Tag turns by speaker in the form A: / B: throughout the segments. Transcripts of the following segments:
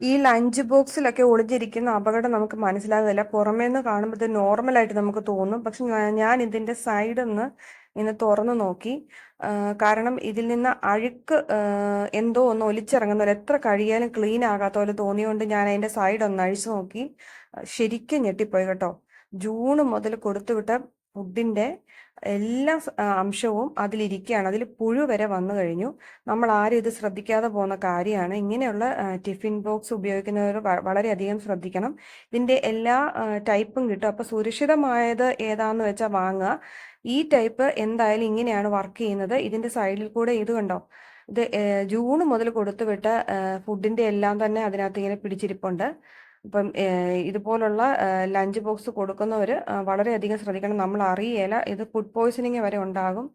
A: ഈ ലഞ്ച് ബോക്സിലൊക്കെ ഒളിഞ്ഞിരിക്കുന്ന അപകടം നമുക്ക് മനസ്സിലാകുന്നില്ല. പുറമേ നിന്ന് കാണുമ്പോൾ ഇത് നോർമലായിട്ട് നമുക്ക് തോന്നും. പക്ഷെ ഞാൻ ഇതിന്റെ സൈഡിൽ നിന്ന് ഇന്ന് തുറന്നു നോക്കി. കാരണം ഇതിൽ നിന്ന് അഴുക്ക് എന്തോ ഒന്ന് ഒലിച്ചിറങ്ങുന്ന പോലെ എത്ര കഴിയാലും ക്ലീൻ ആകാത്ത പോലെ തോന്നിയോണ്ട് ഞാൻ അതിന്റെ സൈഡ് ഒന്ന് അഴിച്ചു നോക്കി. ശരിക്കും ഞെട്ടിപ്പോയി കേട്ടോ. ജൂൺ മുതൽ കൊടുത്തുവിട്ട ഫുഡിന്റെ എല്ലാ അംശവും അതിലിരിക്കുകയാണ്. അതിൽ പുഴു വരെ വന്നു കഴിഞ്ഞു. നമ്മൾ ആരും ഇത് ശ്രദ്ധിക്കാതെ പോകുന്ന കാര്യമാണ്. ഇങ്ങനെയുള്ള ടിഫിൻ ബോക്സ് ഉപയോഗിക്കുന്നവർ വളരെയധികം ശ്രദ്ധിക്കണം. ഇതിന്റെ എല്ലാ ടൈപ്പും കിട്ടും. അപ്പോൾ സുരക്ഷിതമായത് ഏതാന്ന് വെച്ചാൽ വാങ്ങുക. ഈ ടൈപ്പ് എന്തായാലും ഇങ്ങനെയാണ് വർക്ക് ചെയ്യുന്നത്. ഇതിന്റെ സൈഡിൽ കൂടെ ഇത് കണ്ടോ? ഇത് ജൂൺ മുതൽ കൊടുത്തുവിട്ട ഫുഡിന്റെ എല്ലാം തന്നെ അതിനകത്ത് ഇങ്ങനെ പിടിച്ചിരിപ്പുണ്ട്. അപ്പം ഇതുപോലുള്ള ലഞ്ച് ബോക്സ് കൊടുക്കുന്നവർ വളരെയധികം ശ്രദ്ധിക്കണം. നമ്മൾ അറിയേല ഇത് ഫുഡ് പോയ്സണിങ് വരെ ഉണ്ടാകും.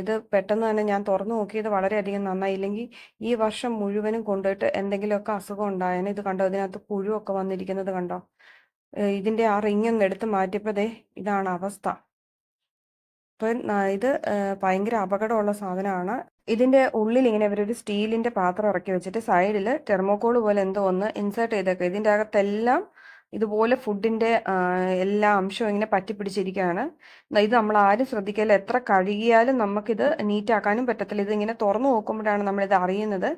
A: ഇത് പെട്ടെന്ന് തന്നെ ഞാൻ തുറന്നു നോക്കിയത് വളരെയധികം നന്നായി. ഇല്ലെങ്കിൽ ഈ വർഷം മുഴുവനും കൊണ്ടുപോയിട്ട് എന്തെങ്കിലുമൊക്കെ അസുഖം ഉണ്ടായേനെ ഇത് കണ്ടോ? ഇതിനകത്ത് പുഴുവൊക്കെ വന്നിരിക്കുന്നത് കണ്ടോ? ഇതിന്റെ ആ റിങ് ഒന്ന് എടുത്ത് മാറ്റിയപ്പോഴേ ഇതാണ് അവസ്ഥ. അപ്പം ഇത് ഭയങ്കര അപകടമുള്ള സാധനമാണ്. ഇതിന്റെ ഉള്ളിൽ ഇങ്ങനെ ഇവരൊരു സ്റ്റീലിന്റെ പാത്രം ഇറക്കി വെച്ചിട്ട് സൈഡിൽ തെർമോക്കോൾ പോലെ എന്തോ ഒന്ന് ഇൻസേർട്ട് ചെയ്തേക്കുക ഇതിന്റെ അകത്തെല്ലാം ഇതുപോലെ ഫുഡിന്റെ എല്ലാ അംശവും ഇങ്ങനെ പറ്റിപ്പിടിച്ചിരിക്കുകയാണ്. ഇത് നമ്മൾ ആരും ശ്രദ്ധിക്കില്ല എത്ര കഴുകിയാലും നമുക്കിത് നീറ്റാക്കാനും പറ്റത്തില്ല. ഇത് ഇങ്ങനെ തുറന്നു നോക്കുമ്പോഴാണ് നമ്മളിത് അറിയുന്നത്.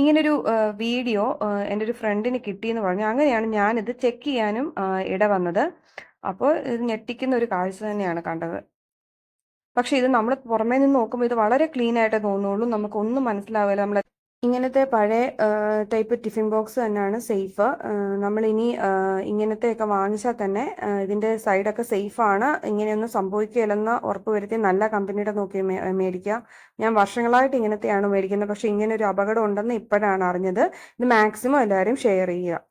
A: ഇങ്ങനൊരു വീഡിയോ എന്റെ ഒരു ഫ്രണ്ടിന് കിട്ടിയെന്ന് പറഞ്ഞു. അങ്ങനെയാണ് ഞാനിത് ചെക്ക് ചെയ്യാനും ഇട വന്നത് അപ്പോൾ ഇത് ഞെട്ടിക്കുന്ന ഒരു കാഴ്ച തന്നെയാണ് കണ്ടത്. പക്ഷെ ഇത് നമ്മൾ പുറമേ നിന്ന് നോക്കുമ്പോൾ ഇത് വളരെ ക്ലീൻ ആയിട്ട് തോന്നുള്ളൂ. നമുക്ക് ഒന്നും മനസ്സിലാവില്ല. നമ്മൾ ഇങ്ങനത്തെ പഴയ ടൈപ്പ് ടിഫിൻ ബോക്സ് തന്നെയാണ് സേഫ് നമ്മൾ ഇനി ഇങ്ങനത്തെയൊക്കെ വാങ്ങിച്ചാൽ തന്നെ ഇതിന്റെ സൈഡൊക്കെ സേഫ് ആണ്. ഇങ്ങനെയൊന്നും സംഭവിക്കില്ലെന്ന് ഉറപ്പ് വരുത്തി നല്ല കമ്പനിയുടെ നോക്കി മേടിക്കുക. ഞാൻ വർഷങ്ങളായിട്ട് ഇങ്ങനത്തെയാണ് മേടിക്കുന്നത്. പക്ഷെ ഇങ്ങനെ ഒരു അപകടം ഉണ്ടെന്ന് ഇപ്പോഴാണ് അറിഞ്ഞത്. ഇത് മാക്സിമം എല്ലാവരും ഷെയർ ചെയ്യുക.